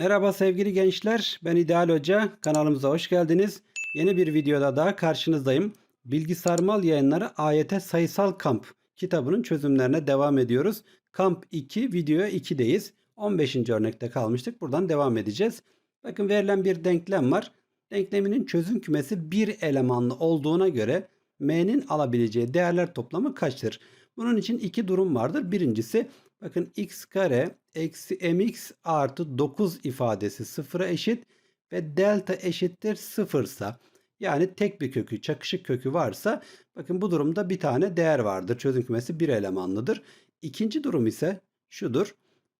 Merhaba sevgili gençler, ben İdeal Hoca. Kanalımıza hoş geldiniz. Yeni bir videoda daha karşınızdayım. Bilgi Sarmal Yayınları AYT Sayısal Kamp kitabının çözümlerine devam ediyoruz. Kamp 2, videoya 2'deyiz. 15. örnekte kalmıştık. Buradan devam edeceğiz. Bakın verilen bir denklem var. Denkleminin çözüm kümesi bir elemanlı olduğuna göre m'nin alabileceği değerler toplamı kaçtır? Bunun için iki durum vardır. Birincisi bakın x kare eksi mx artı 9 ifadesi sıfıra eşit ve delta eşittir sıfırsa yani tek bir kökü çakışık kökü varsa bakın bu durumda bir tane değer vardır. Çözüm kümesi bir elemanlıdır. İkinci durum ise şudur.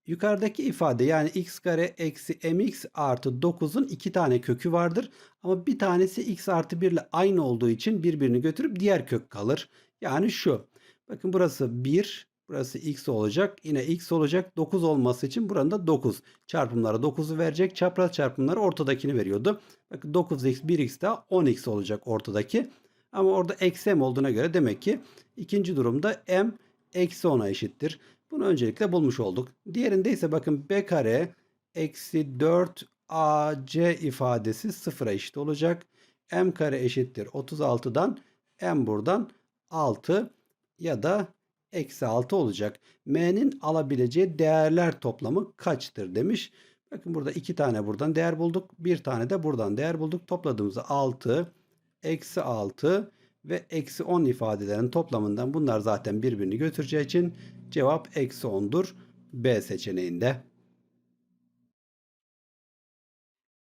Yukarıdaki ifade yani x kare eksi mx artı 9'un iki tane kökü vardır. Ama bir tanesi x artı 1 ile aynı olduğu için birbirini götürüp diğer kök kalır. Yani şu. Bakın burası 1, burası x olacak. Yine x olacak. 9 olması için buranın da 9. Çarpımlara 9'u verecek. Çapraz çarpımları ortadakini veriyordu. Bakın 9x 1x daha 10x olacak ortadaki. Ama orada eksi m olduğuna göre demek ki ikinci durumda m eksi 10'a eşittir. Bunu öncelikle bulmuş olduk. Diğerinde ise bakın b kare eksi 4 ac ifadesi sıfıra eşit olacak. m kare eşittir 36'dan m buradan 6 ya da eksi 6 olacak. m'nin alabileceği değerler toplamı kaçtır demiş. Bakın burada iki tane buradan değer bulduk. Bir tane de buradan değer bulduk. Topladığımızda 6, eksi 6 ve eksi 10 ifadelerin toplamından bunlar zaten birbirini götüreceği için cevap eksi 10'dur. B seçeneğinde.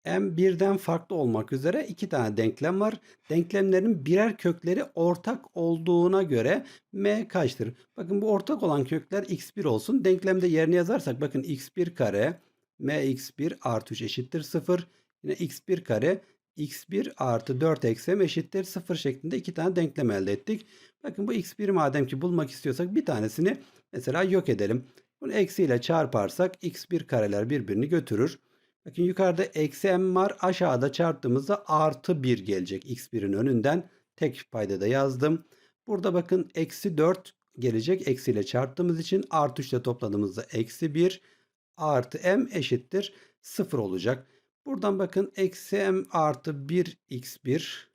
M birden farklı olmak üzere iki tane denklem var. Denklemlerin birer kökleri ortak olduğuna göre M kaçtır? Bakın bu ortak olan kökler x1 olsun. Denklemde yerine yazarsak bakın x1 kare mx1 artı 3 eşittir 0. Yine x1 kare x1 artı 4 eksi m eşittir 0 şeklinde iki tane denklem elde ettik. Bakın bu x1 madem ki bulmak istiyorsak bir tanesini mesela yok edelim. Bunu eksiyle çarparsak x1 kareler birbirini götürür. Bakın yukarıda eksi m var. Aşağıda çarptığımızda artı 1 gelecek x1'in önünden. Tek paydada yazdım. Burada bakın eksi 4 gelecek. Eksiyle çarptığımız için artı 3 ile topladığımızda eksi 1 artı m eşittir 0 olacak. Buradan bakın eksi m artı 1 x1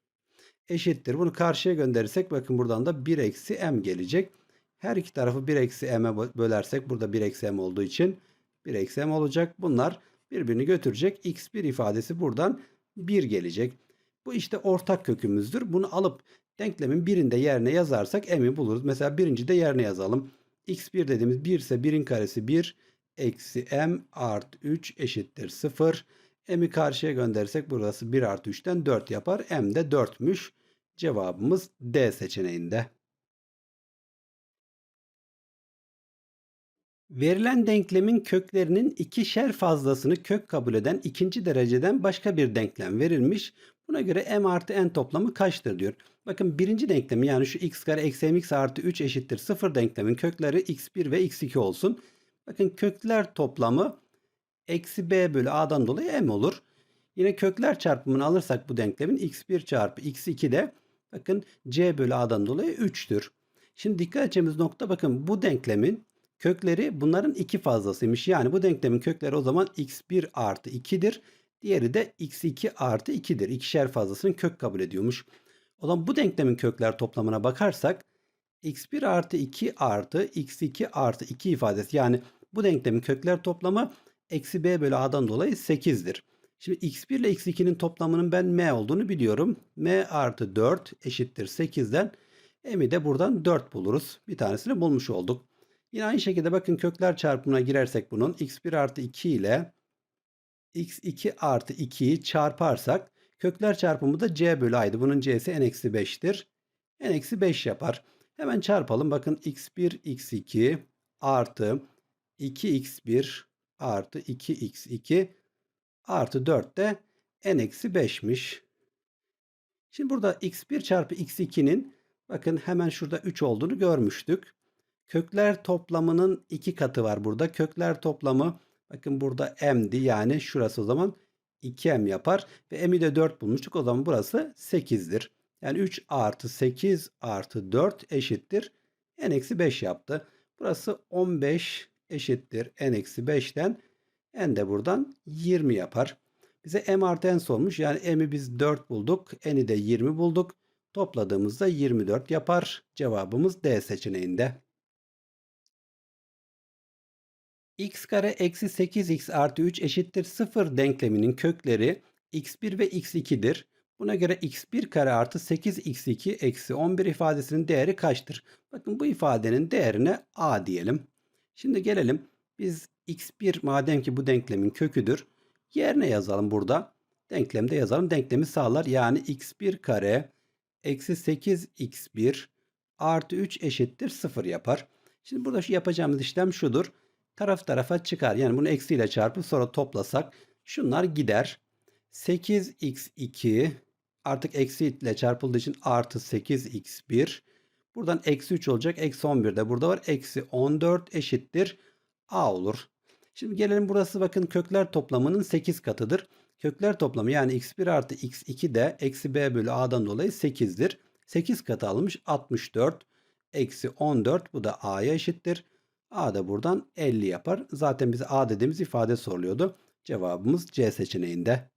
eşittir. Bunu karşıya gönderirsek bakın buradan da 1 eksi m gelecek. Her iki tarafı 1 eksi m'e bölersek burada 1 eksi m olduğu için 1 eksi m olacak. Bunlar birbirini götürecek. x1 ifadesi buradan 1 gelecek. Bu işte ortak kökümüzdür. Bunu alıp denklemin birinde yerine yazarsak m'i buluruz. Mesela birinci de yerine yazalım. x1 dediğimiz 1 ise 1'in karesi 1 eksi m artı 3 eşittir 0. M'i karşıya gönderirsek burası 1 artı 3'ten 4 yapar. M de 4'müş. Cevabımız D seçeneğinde. Verilen denklemin köklerinin ikişer fazlasını kök kabul eden ikinci dereceden başka bir denklem verilmiş. Buna göre m artı n toplamı kaçtır diyor. Bakın birinci denklemi yani şu x kare eksi mx artı 3 eşittir 0 denklemin kökleri x1 ve x2 olsun. Bakın kökler toplamı eksi b bölü a'dan dolayı m olur. Yine kökler çarpımını alırsak bu denklemin x1 çarpı x2 de bakın c bölü a'dan dolayı 3'tür. Şimdi dikkat edeceğimiz nokta bakın bu denklemin kökleri bunların iki fazlasıymış. Yani bu denklemin kökleri o zaman x1 artı 2'dir. Diğeri de x2 artı 2'dir. İkişer fazlasını kök kabul ediyormuş. O zaman bu denklemin kökler toplamına bakarsak x1 artı 2 artı x2 artı 2 ifadesi yani bu denklemin kökler toplamı eksi b bölü a'dan dolayı 8'dir. Şimdi x1 ile x2'nin toplamının ben m olduğunu biliyorum. m artı 4 eşittir 8'den m'i de buradan 4 buluruz. Bir tanesini bulmuş olduk. Yine aynı şekilde bakın kökler çarpımına girersek bunun x1 artı 2 ile x2 artı 2'yi çarparsak kökler çarpımı da c bölü a'ydı. Bunun c'si n-5'tir. n-5 yapar. Hemen çarpalım. Bakın x1 x2 artı 2x1 artı 2x2 artı 4 de n-5'miş. Şimdi burada x1 çarpı x2'nin bakın hemen şurada 3 olduğunu görmüştük. Kökler toplamının 2 katı var burada. Kökler toplamı bakın burada m'di yani şurası o zaman 2m yapar. Ve m'i de 4 bulmuştuk. O zaman burası 8'dir. Yani 3 artı 8 artı 4 eşittir. n-5 yaptı. Burası 15 eşittir n-5'ten n de buradan 20 yapar. Bize m artı n sormuş. Yani m'i biz 4 bulduk. n'i de 20 bulduk. Topladığımızda 24 yapar. Cevabımız D seçeneğinde. X kare eksi 8x artı 3 eşittir 0 denkleminin kökleri x1 ve x2'dir. Buna göre x1 kare artı 8x2 eksi 11 ifadesinin değeri kaçtır? Bakın bu ifadenin değerine a diyelim. Şimdi gelelim. Biz x1 madem ki bu denklemin köküdür. Yerine yazalım burada. Denklemde yazalım. Denklemi sağlar. Yani x1 kare eksi 8x1 artı 3 eşittir 0 yapar. Şimdi burada şu yapacağımız işlem şudur. Taraf tarafa çıkar. Yani bunu eksiyle çarpıp sonra toplasak şunlar gider. 8x2 artık eksi ile çarpıldığı için artı 8x1. Buradan eksi 3 olacak. Eksi 11 de burada var. Eksi 14 eşittir. A olur. Şimdi gelelim burası bakın kökler toplamının 8 katıdır. Kökler toplamı yani x1 artı x2 de eksi b bölü a'dan dolayı 8'dir. 8 katı almış 64. Eksi 14 bu da a'ya eşittir. A da buradan 50 yapar. Zaten bize A dediğimiz ifade soruluyordu. Cevabımız C seçeneğinde.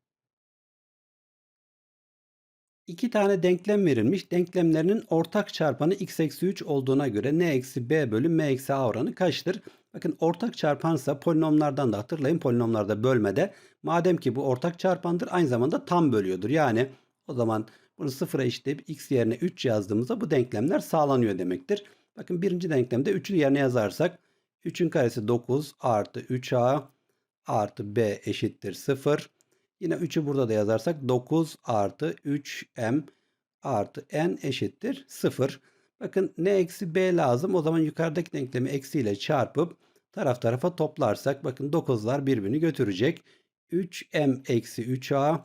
İki tane denklem verilmiş. Denklemlerinin ortak çarpanı x eksi 3 olduğuna göre n eksi b bölü m eksi a oranı kaçtır? Bakın ortak çarpansa polinomlardan da hatırlayın polinomlarda bölmede. Madem ki bu ortak çarpandır aynı zamanda tam bölüyordur. Yani o zaman bunu sıfıra eşitleyip x yerine 3 yazdığımızda bu denklemler sağlanıyor demektir. Bakın birinci denklemde 3'ü yerine yazarsak 3'ün karesi 9 artı 3a artı b eşittir 0. Yine 3'ü burada da yazarsak 9 artı 3m artı n eşittir 0. Bakın n eksi b lazım. O zaman yukarıdaki denklemi eksiyle çarpıp taraf tarafa toplarsak bakın 9'lar birbirini götürecek. 3m eksi 3a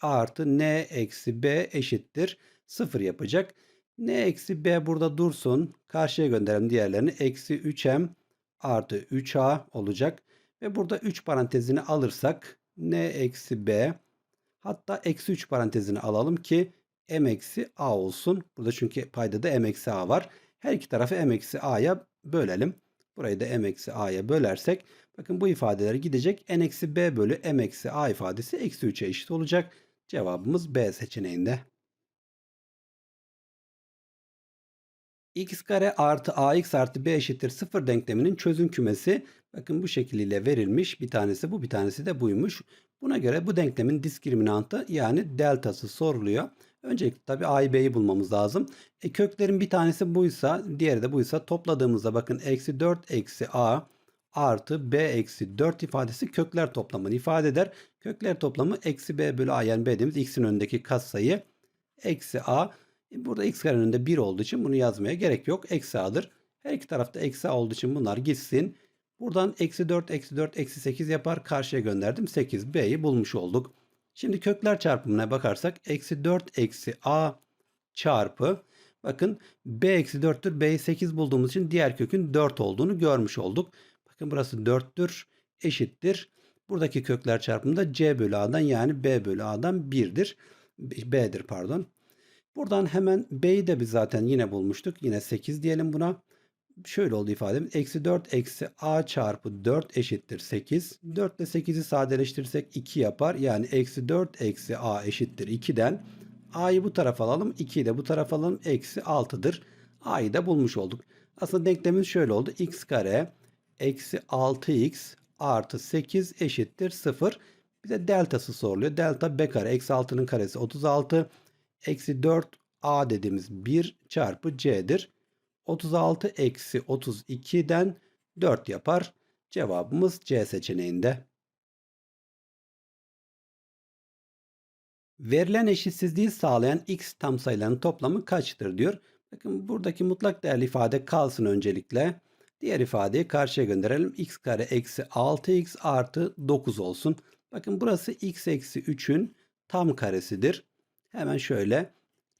artı n eksi b eşittir 0 yapacak. N eksi b burada dursun. Karşıya gönderelim diğerlerini. Eksi 3m artı 3a olacak. Ve burada 3 parantezini alırsak n eksi b hatta eksi 3 parantezini alalım ki m eksi a olsun. Burada çünkü payda da m eksi a var. Her iki tarafı m eksi a'ya bölelim. Burayı da m eksi a'ya bölersek bakın bu ifadeler gidecek. n eksi b bölü m eksi a ifadesi eksi 3'e eşit olacak. Cevabımız B seçeneğinde. X kare artı ax artı b eşittir 0 denkleminin çözüm kümesi bakın bu şekliyle verilmiş. Bir tanesi bu bir tanesi de buymuş. Buna göre bu denklemin diskriminantı yani deltası soruluyor. Öncelikle tabi a'yı b'yi bulmamız lazım. E, köklerin bir tanesi buysa diğeri de buysa topladığımızda bakın eksi 4 eksi a artı b eksi 4 ifadesi kökler toplamını ifade eder. Kökler toplamı eksi b bölü a yani b dediğimiz x'in önündeki katsayı eksi a burada x karenin önünde 1 olduğu için bunu yazmaya gerek yok. Eksi a'dır. Her iki tarafta eksi olduğu için bunlar gitsin. Buradan eksi 4, eksi 4, eksi 8 yapar. Karşıya gönderdim. 8, b'yi bulmuş olduk. Şimdi kökler çarpımına bakarsak eksi 4 eksi a çarpı bakın b eksi 4'tür. b'yi 8 bulduğumuz için diğer kökün 4 olduğunu görmüş olduk. Bakın burası 4'tür eşittir. Buradaki kökler çarpımında c bölü a'dan yani b bölü a'dan 1'dir. b'dir pardon. Buradan hemen B'yi de biz zaten yine bulmuştuk. Yine 8 diyelim buna. Şöyle oldu ifademiz. Eksi 4 eksi A çarpı 4 eşittir 8. 4 ile 8'i sadeleştirirsek 2 yapar. Yani eksi 4 eksi A eşittir 2'den. A'yı bu tarafa alalım. 2'yi de bu tarafa alalım. Eksi 6'dır. A'yı da bulmuş olduk. Aslında denklemimiz şöyle oldu. x kare eksi 6x artı 8 eşittir 0. Bize deltası soruluyor. Delta b kare eksi 6'nın karesi 36 eksi 4 a dediğimiz 1 çarpı c'dir. 36 eksi 32'den 4 yapar. Cevabımız C seçeneğinde. Verilen eşitsizliği sağlayan x tam sayıların toplamı kaçtır diyor. Bakın buradaki mutlak değerli ifade kalsın öncelikle. Diğer ifadeyi karşıya gönderelim. x kare eksi 6x artı 9 olsun. Bakın burası x eksi 3'ün tam karesidir. Hemen şöyle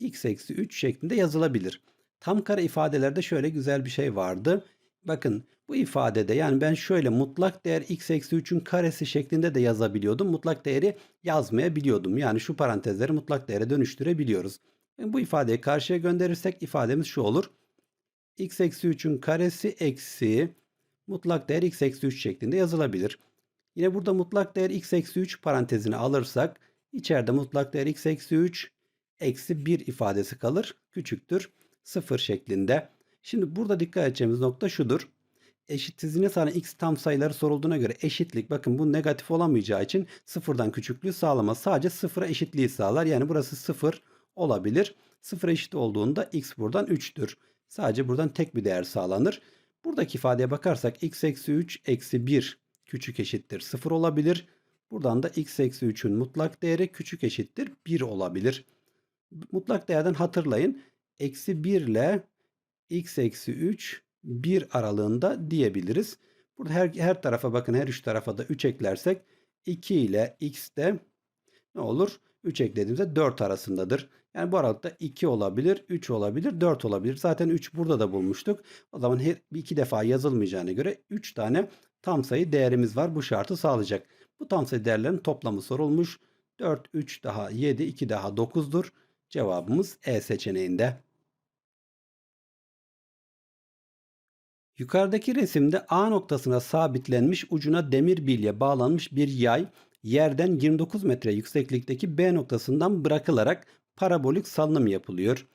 x eksi 3 şeklinde yazılabilir. Tam kare ifadelerde şöyle güzel bir şey vardı. Bakın bu ifadede yani ben şöyle mutlak değer x eksi 3'ün karesi şeklinde de yazabiliyordum. Mutlak değeri yazmayabiliyordum. Yani şu parantezleri mutlak değere dönüştürebiliyoruz. Yani bu ifadeyi karşıya gönderirsek ifademiz şu olur. x eksi 3'ün karesi eksi mutlak değer x eksi 3 şeklinde yazılabilir. Yine burada mutlak değer x eksi 3 parantezine alırsak içeride mutlak değer x eksi 3 eksi 1 ifadesi kalır. Küçüktür 0 şeklinde. Şimdi burada dikkat edeceğimiz nokta şudur. Eşitsizliğine sana x tam sayıları sorulduğuna göre eşitlik bakın bu negatif olamayacağı için sıfırdan küçüklüğü sağlamaz. Sadece sıfıra eşitliği sağlar. Yani burası sıfır olabilir. Sıfıra eşit olduğunda x buradan 3'tür. Sadece buradan tek bir değer sağlanır. Buradaki ifadeye bakarsak x eksi 3 eksi 1 küçük eşittir 0 olabilir. Buradan da x eksi 3'ün mutlak değeri küçük eşittir 1 olabilir. Mutlak değerden hatırlayın. Eksi 1 ile x eksi 3 1 aralığında diyebiliriz. Burada her, her tarafa bakın her üç tarafa da 3 eklersek 2 ile x de ne olur? 3 eklediğimizde 4 arasındadır. Yani bu aralıkta 2 olabilir, 3 olabilir, 4 olabilir. Zaten 3 burada da bulmuştuk. O zaman her iki defa yazılmayacağına göre 3 tane tam sayı değerimiz var. Bu şartı sağlayacak. Bu tam sayı değerlerin toplamı sorulmuş. 4, 3 daha 7, 2 daha 9'dur. Cevabımız E seçeneğinde. Yukarıdaki resimde A noktasına sabitlenmiş ucuna demir bilye bağlanmış bir yay yerden 29 metre yükseklikteki B noktasından bırakılarak parabolik salınım yapılıyor.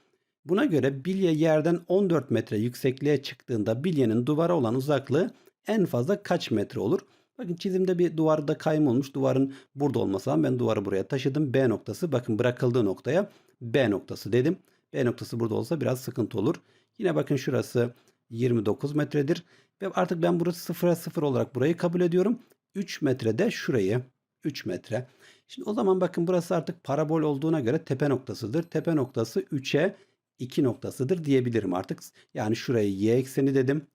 Buna göre bilye yerden 14 metre yüksekliğe çıktığında bilyenin duvara olan uzaklığı en fazla kaç metre olur? Bakın çizimde bir duvarda kayma olmuş. Duvarın burada olması lazım. Ben duvarı buraya taşıdım. B noktası bakın bırakıldığı noktaya B noktası dedim. B noktası burada olsa biraz sıkıntı olur. Yine bakın şurası 29 metredir. Ve artık ben burası sıfıra sıfır olarak burayı kabul ediyorum. 3 metrede şurayı 3 metre. Şimdi o zaman bakın burası artık parabol olduğuna göre tepe noktasıdır. Tepe noktası 3'e 2 noktasıdır diyebilirim artık. Yani şuraya y ekseni dedim.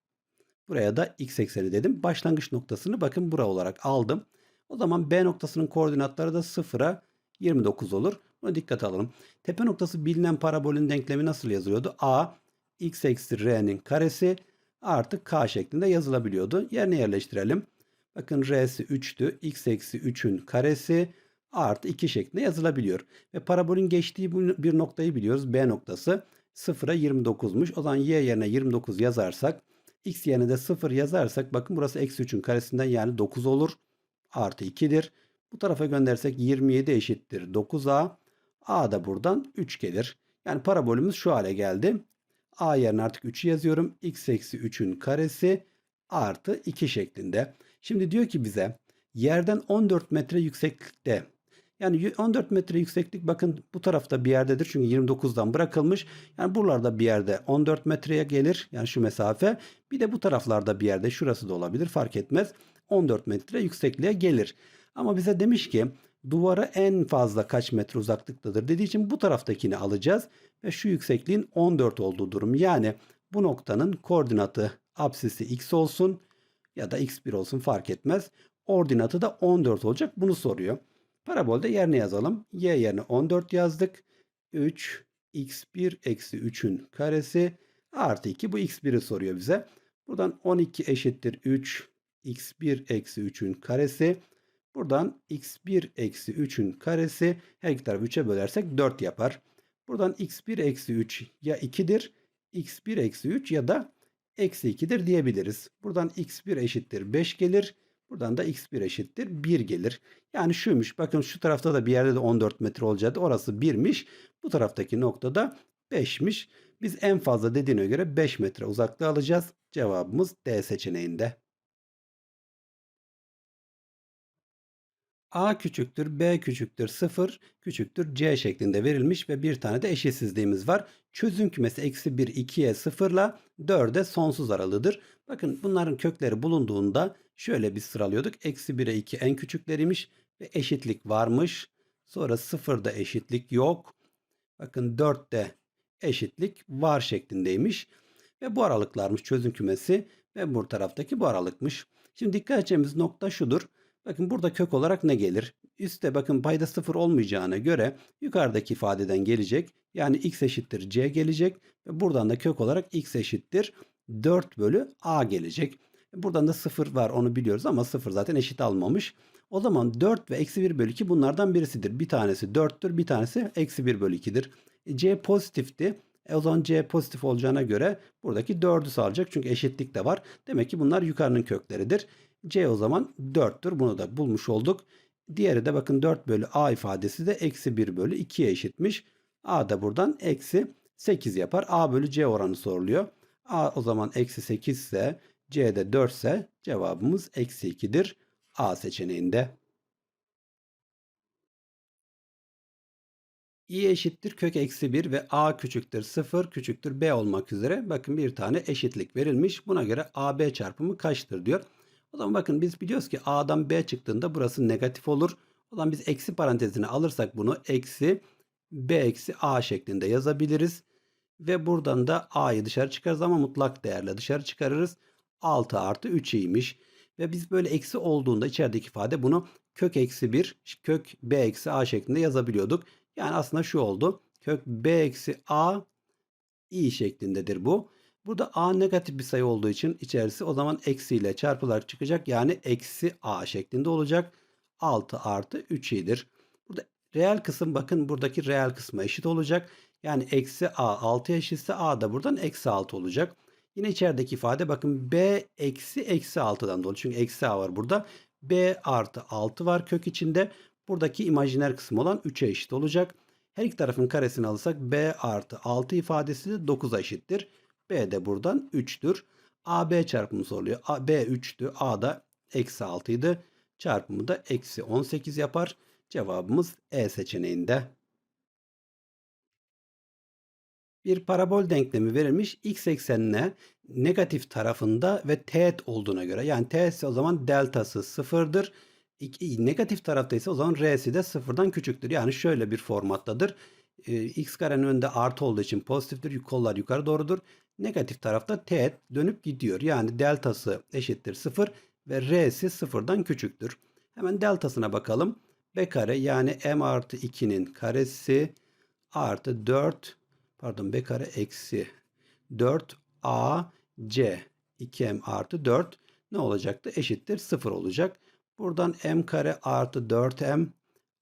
Buraya da x ekseni dedim. Başlangıç noktasını bakın bura olarak aldım. O zaman B noktasının koordinatları da 0'a 29 olur. Buna dikkat alalım. Tepe noktası bilinen parabolün denklemi nasıl yazılıyordu? A x eksi r'nin karesi artı k şeklinde yazılabiliyordu. Yerine yerleştirelim. Bakın r'si 3'tü. x eksi 3'ün karesi artı 2 şeklinde yazılabiliyor. Ve parabolün geçtiği bir noktayı biliyoruz. B noktası 0'a 29'muş. O zaman y yerine 29 yazarsak x yerine de 0 yazarsak bakın burası eksi 3'ün karesinden yani 9 olur. Artı 2'dir. Bu tarafa göndersek 27 eşittir 9a. a da buradan 3 gelir. Yani parabolümüz şu hale geldi. a yerine artık 3'ü yazıyorum. x eksi 3'ün karesi artı 2 şeklinde. Şimdi diyor ki bize yerden 14 metre yükseklikte yani 14 metre yükseklik bakın bu tarafta bir yerdedir. Çünkü 29'dan bırakılmış. Yani buralarda bir yerde 14 metreye gelir. Yani şu mesafe. Bir de bu taraflarda bir yerde şurası da olabilir fark etmez. 14 metre yüksekliğe gelir. Ama bize demiş ki duvara en fazla kaç metre uzaklıktadır dediği için bu taraftakini alacağız. Ve şu yüksekliğin 14 olduğu durum. Yani bu noktanın koordinatı apsisi x olsun ya da x1 olsun fark etmez. Ordinatı da 14 olacak. Bunu soruyor. Parabolde yerine yazalım. Y yerine 14 yazdık. 3 x1 eksi 3'ün karesi artı 2 bu x1'i soruyor bize. Buradan 12 eşittir 3 x1 eksi 3'ün karesi. Buradan x1 eksi 3'ün karesi her iki tarafı 3'e bölersek 4 yapar. Buradan x1 eksi 3 ya 2'dir. x1 eksi 3 ya da eksi 2'dir diyebiliriz. Buradan x1 eşittir 5 gelir. Buradan da x1 eşittir 1 gelir. Yani şuymuş. Bakın şu tarafta da bir yerde de 14 metre olacaktı. Orası 1'miş. Bu taraftaki nokta da 5'miş. Biz en fazla dediğine göre 5 metre uzaklığı alacağız. Cevabımız D seçeneğinde. A küçüktür, B küçüktür, 0 küçüktür, C şeklinde verilmiş ve bir tane de eşitsizliğimiz var. Çözüm kümesi eksi 1, 2'ye 0 ile 4'e sonsuz aralığıdır. Bakın bunların kökleri bulunduğunda şöyle bir sıralıyorduk. Eksi 1'e 2 en küçükleriymiş ve eşitlik varmış. Sonra 0'da eşitlik yok. Bakın 4'te eşitlik var şeklindeymiş. Ve bu aralıklarmış çözüm kümesi ve bu taraftaki bu aralıkmış. Şimdi dikkat edeceğimiz nokta şudur. Bakın burada kök olarak ne gelir? Üste bakın payda sıfır olmayacağına göre yukarıdaki ifadeden gelecek. Yani x eşittir c gelecek. Ve buradan da kök olarak x eşittir 4 bölü a gelecek. Buradan da sıfır var onu biliyoruz ama sıfır zaten eşit almamış. O zaman 4 ve eksi 1 bölü 2 bunlardan birisidir. Bir tanesi 4'tür bir tanesi eksi 1 bölü 2'dir. E, c pozitifti. E o zaman C pozitif olacağına göre buradaki 4'ü sağlayacak. Çünkü eşitlik de var. Demek ki bunlar yukarının kökleridir. C o zaman 4'tür. Bunu da bulmuş olduk. Diğeri de bakın 4 bölü A ifadesi de eksi 1 bölü 2'ye eşitmiş. A da buradan eksi 8 yapar. A bölü C oranı soruluyor. A o zaman eksi 8 ise C de 4 ise cevabımız eksi 2'dir. A seçeneğinde. i eşittir kök eksi 1 ve a küçüktür 0 küçüktür b olmak üzere bakın bir tane eşitlik verilmiş. Buna göre ab çarpımı kaçtır diyor. O zaman bakın biz biliyoruz ki a'dan b çıktığında burası negatif olur. O zaman biz eksi parantezine alırsak bunu eksi b eksi a şeklinde yazabiliriz. Ve buradan da a'yı dışarı çıkarız ama mutlak değerle dışarı çıkarırız. 6 artı 3'iymiş. Ve biz böyle eksi olduğunda içerideki ifade bunu kök eksi 1 kök b eksi a şeklinde yazabiliyorduk. Yani aslında şu oldu. Kök b eksi a i şeklindedir bu. Burada a negatif bir sayı olduğu için içerisi o zaman eksiyle çarpılarak çıkacak. Yani eksi a şeklinde olacak. 6 artı 3 i'dir. Burada reel kısım bakın buradaki reel kısma eşit olacak. Yani eksi a 6 eşitse a da buradan eksi 6 olacak. Yine içerideki ifade bakın b eksi eksi 6'dan dolayı. Çünkü eksi a var burada. b artı 6 var kök içinde. Buradaki imajiner kısmı olan 3'e eşit olacak. Her iki tarafın karesini alırsak b artı 6 ifadesi de 9'a eşittir. B de buradan 3'tür. AB çarpımı soruluyor. A, b 3'tü. A da eksi 6 idi. Çarpımı da eksi 18 yapar. Cevabımız E seçeneğinde. Bir parabol denklemi verilmiş. X eksenine negatif tarafında ve teğet olduğuna göre. Yani teğet o zaman deltası sıfırdır negatif tarafta ise o zaman r'si de sıfırdan küçüktür. Yani şöyle bir formattadır. E, x karenin önünde artı olduğu için pozitiftir. Kollar yukarı doğrudur. Negatif tarafta teğet dönüp gidiyor. Yani deltası eşittir sıfır ve r'si sıfırdan küçüktür. Hemen deltasına bakalım. b kare yani m artı 2'nin karesi artı 4 pardon b kare eksi 4 a c 2m artı 4 ne olacaktı? Eşittir 0 olacak. Buradan m kare artı 4m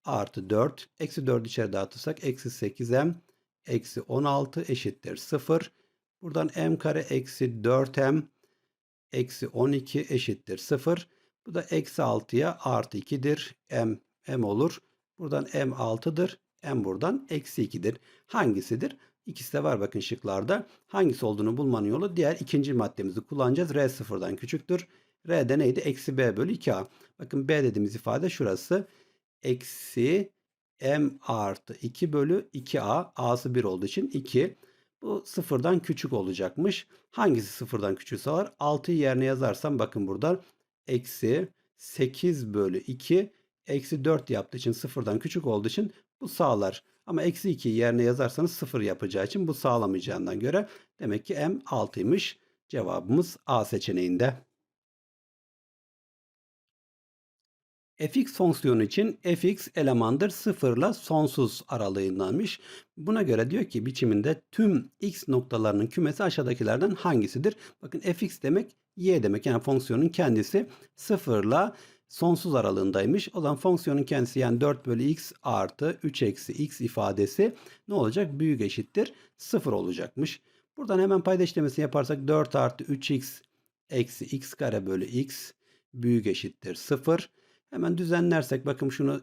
artı 4. Eksi 4 içeri dağıtırsak eksi 8m eksi 16 eşittir 0. Buradan m kare eksi 4m eksi 12 eşittir 0. Bu da eksi 6'ya artı 2'dir. m m olur. Buradan m 6'dır. m buradan eksi 2'dir. Hangisidir? İkisi de var bakın şıklarda. Hangisi olduğunu bulmanın yolu diğer ikinci maddemizi kullanacağız. R sıfırdan küçüktür. R'de neydi? Eksi B bölü 2A. Bakın B dediğimiz ifade şurası. Eksi M artı 2 bölü 2A. A'sı 1 olduğu için 2. Bu sıfırdan küçük olacakmış. Hangisi sıfırdan küçük sağlar? 6'yı yerine yazarsam bakın burada eksi 8 bölü 2 eksi 4 yaptığı için sıfırdan küçük olduğu için bu sağlar. Ama eksi 2'yi yerine yazarsanız sıfır yapacağı için bu sağlamayacağından göre demek ki M 6'ymış. Cevabımız A seçeneğinde. Fx fonksiyonu için fx elemandır 0 ile sonsuz aralığındanmış. Buna göre diyor ki biçiminde tüm x noktalarının kümesi aşağıdakilerden hangisidir? Bakın fx demek y demek yani fonksiyonun kendisi 0 ile sonsuz aralığındaymış. O zaman fonksiyonun kendisi yani 4 bölü x artı 3 eksi x ifadesi ne olacak? Büyük eşittir 0 olacakmış. Buradan hemen payda işlemesini yaparsak 4 artı 3x eksi x kare bölü x büyük eşittir 0. Hemen düzenlersek bakın şunu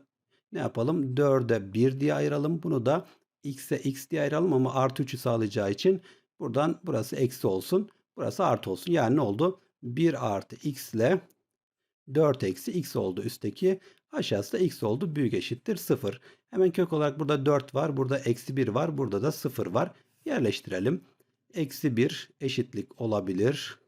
ne yapalım? 4'e 1 diye ayıralım. Bunu da x'e x diye ayıralım ama artı 3'ü sağlayacağı için buradan burası eksi olsun. Burası artı olsun. Yani ne oldu? 1 artı x ile 4 eksi x oldu üstteki. Aşağısı da x oldu. Büyük eşittir 0. Hemen kök olarak burada 4 var. Burada eksi 1 var. Burada da 0 var. Yerleştirelim. Eksi 1 eşitlik olabilir.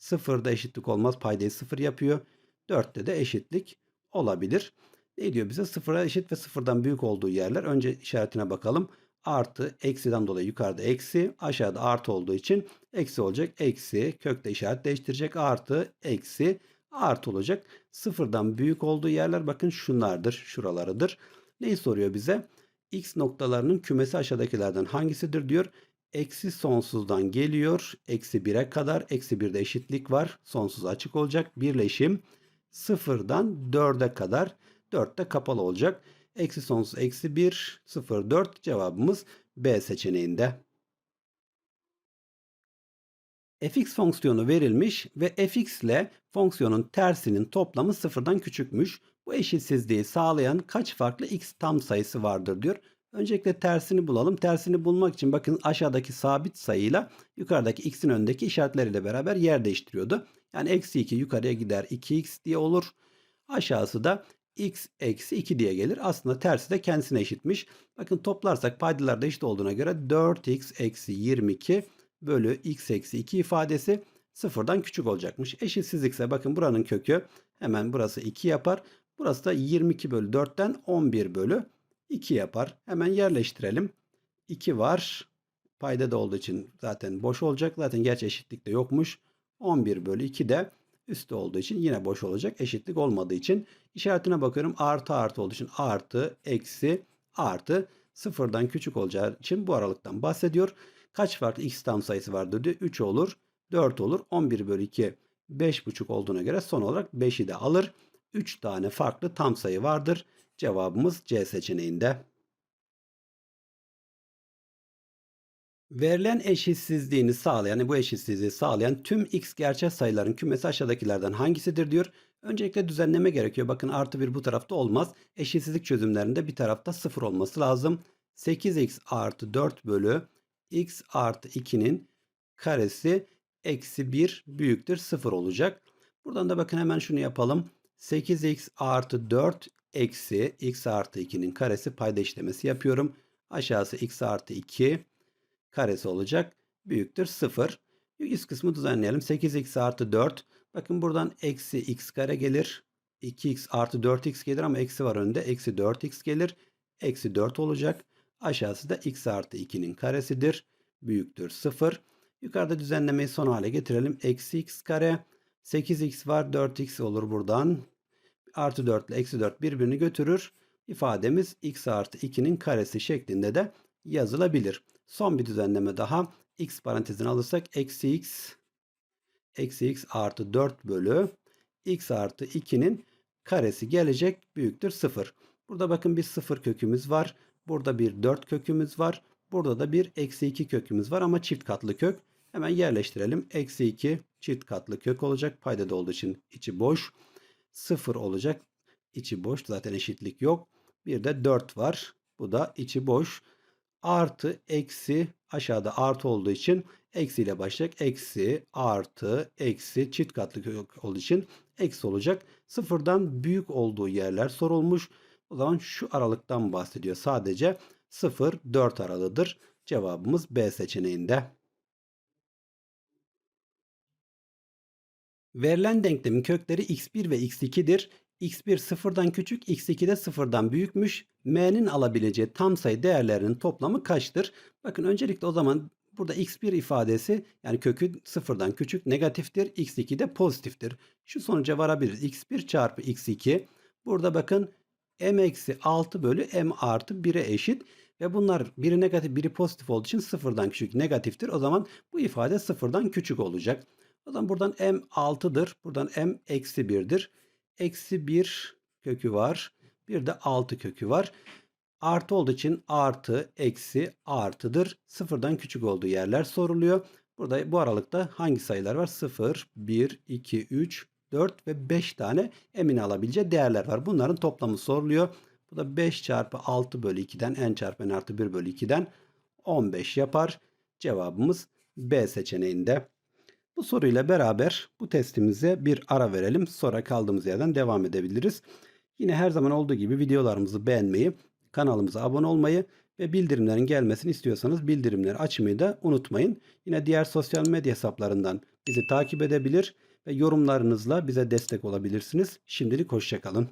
0'da eşitlik olmaz. Paydayı 0 yapıyor. 4'te de eşitlik olabilir. Ne diyor bize? Sıfıra eşit ve sıfırdan büyük olduğu yerler. Önce işaretine bakalım. Artı, eksiden dolayı yukarıda eksi, aşağıda artı olduğu için eksi olacak. Eksi, kökte işaret değiştirecek. Artı, eksi, artı olacak. Sıfırdan büyük olduğu yerler bakın şunlardır, şuralarıdır. Neyi soruyor bize? X noktalarının kümesi aşağıdakilerden hangisidir diyor. Eksi sonsuzdan geliyor. Eksi 1'e kadar. Eksi 1'de eşitlik var. Sonsuz açık olacak. Birleşim sıfırdan 4'e kadar 4'te kapalı olacak. Eksi sonsuz eksi 1 0 4 cevabımız B seçeneğinde. fx fonksiyonu verilmiş ve fx ile fonksiyonun tersinin toplamı sıfırdan küçükmüş. Bu eşitsizliği sağlayan kaç farklı x tam sayısı vardır diyor. Öncelikle tersini bulalım. Tersini bulmak için bakın aşağıdaki sabit sayıyla yukarıdaki x'in önündeki işaretleriyle beraber yer değiştiriyordu. Yani eksi 2 yukarıya gider 2x diye olur. Aşağısı da x eksi 2 diye gelir. Aslında tersi de kendisine eşitmiş. Bakın toplarsak paydalar da eşit olduğuna göre 4x eksi 22 bölü x eksi 2 ifadesi sıfırdan küçük olacakmış. Eşitsizlikse bakın buranın kökü hemen burası 2 yapar. Burası da 22 bölü 4'ten 11 bölü 2 yapar. Hemen yerleştirelim. 2 var. Payda da olduğu için zaten boş olacak. Zaten gerçi eşitlik de yokmuş. 11 bölü 2 de üstü olduğu için yine boş olacak. Eşitlik olmadığı için işaretine bakıyorum. Artı artı olduğu için artı, eksi, artı sıfırdan küçük olacağı için bu aralıktan bahsediyor. Kaç farklı x tam sayısı vardır diyor. 3 olur, 4 olur. 11 bölü 2 5,5 olduğuna göre son olarak 5'i de alır. 3 tane farklı tam sayı vardır. Cevabımız C seçeneğinde. Verilen eşitsizliğini sağlayan, yani bu eşitsizliği sağlayan tüm x gerçek sayıların kümesi aşağıdakilerden hangisidir diyor. Öncelikle düzenleme gerekiyor. Bakın artı 1 bu tarafta olmaz. Eşitsizlik çözümlerinde bir tarafta 0 olması lazım. 8x artı 4 bölü x artı 2'nin karesi eksi 1 büyüktür 0 olacak. Buradan da bakın hemen şunu yapalım. 8x artı 4 eksi x artı 2'nin karesi payda işlemesi yapıyorum. Aşağısı x artı 2 karesi olacak. Büyüktür 0. Üst kısmı düzenleyelim. 8x artı 4. Bakın buradan eksi x kare gelir. 2x artı 4x gelir ama eksi var önünde. Eksi 4x gelir. Eksi 4 olacak. Aşağısı da x artı 2'nin karesidir. Büyüktür 0. Yukarıda düzenlemeyi son hale getirelim. Eksi x kare. 8x var 4x olur buradan. Artı 4 ile eksi 4 birbirini götürür. İfademiz x artı 2'nin karesi şeklinde de yazılabilir. Son bir düzenleme daha. x parantezine alırsak eksi x eksi x artı 4 bölü x artı 2'nin karesi gelecek büyüktür 0. Burada bakın bir 0 kökümüz var. Burada bir 4 kökümüz var. Burada da bir eksi 2 kökümüz var ama çift katlı kök. Hemen yerleştirelim. Eksi 2 çift katlı kök olacak. Paydada olduğu için içi boş. 0 olacak. İçi boş. Zaten eşitlik yok. Bir de 4 var. Bu da içi boş. Artı, eksi aşağıda artı olduğu için eksiyle başlayacak. Eksi, artı, eksi çift katlı olduğu için eksi olacak. Sıfırdan büyük olduğu yerler sorulmuş. O zaman şu aralıktan bahsediyor. Sadece 0-4 aralığıdır. Cevabımız B seçeneğinde. Verilen denklemin kökleri x1 ve x2'dir. X1 sıfırdan küçük, x2 de sıfırdan büyükmüş. m'nin alabileceği tam sayı değerlerinin toplamı kaçtır? Bakın öncelikle o zaman burada x1 ifadesi yani kökü sıfırdan küçük negatiftir. x2 de pozitiftir. Şu sonuca varabiliriz. x1 çarpı x2. Burada bakın m eksi 6 bölü m artı 1'e eşit. Ve bunlar biri negatif biri pozitif olduğu için sıfırdan küçük negatiftir. O zaman bu ifade sıfırdan küçük olacak. O zaman buradan m 6'dır. Buradan m eksi 1'dir. Eksi 1 kökü var. Bir de 6 kökü var. Artı olduğu için artı, eksi, artıdır. Sıfırdan küçük olduğu yerler soruluyor. Burada bu aralıkta hangi sayılar var? 0, 1, 2, 3, 4 ve 5 tane emin alabileceği değerler var. Bunların toplamı soruluyor. Bu da 5 çarpı 6 bölü 2'den n çarpı n artı 1 bölü 2'den 15 yapar. Cevabımız B seçeneğinde. Bu soruyla beraber bu testimize bir ara verelim. Sonra kaldığımız yerden devam edebiliriz. Yine her zaman olduğu gibi videolarımızı beğenmeyi, kanalımıza abone olmayı ve bildirimlerin gelmesini istiyorsanız bildirimleri açmayı da unutmayın. Yine diğer sosyal medya hesaplarından bizi takip edebilir ve yorumlarınızla bize destek olabilirsiniz. Şimdilik hoşçakalın.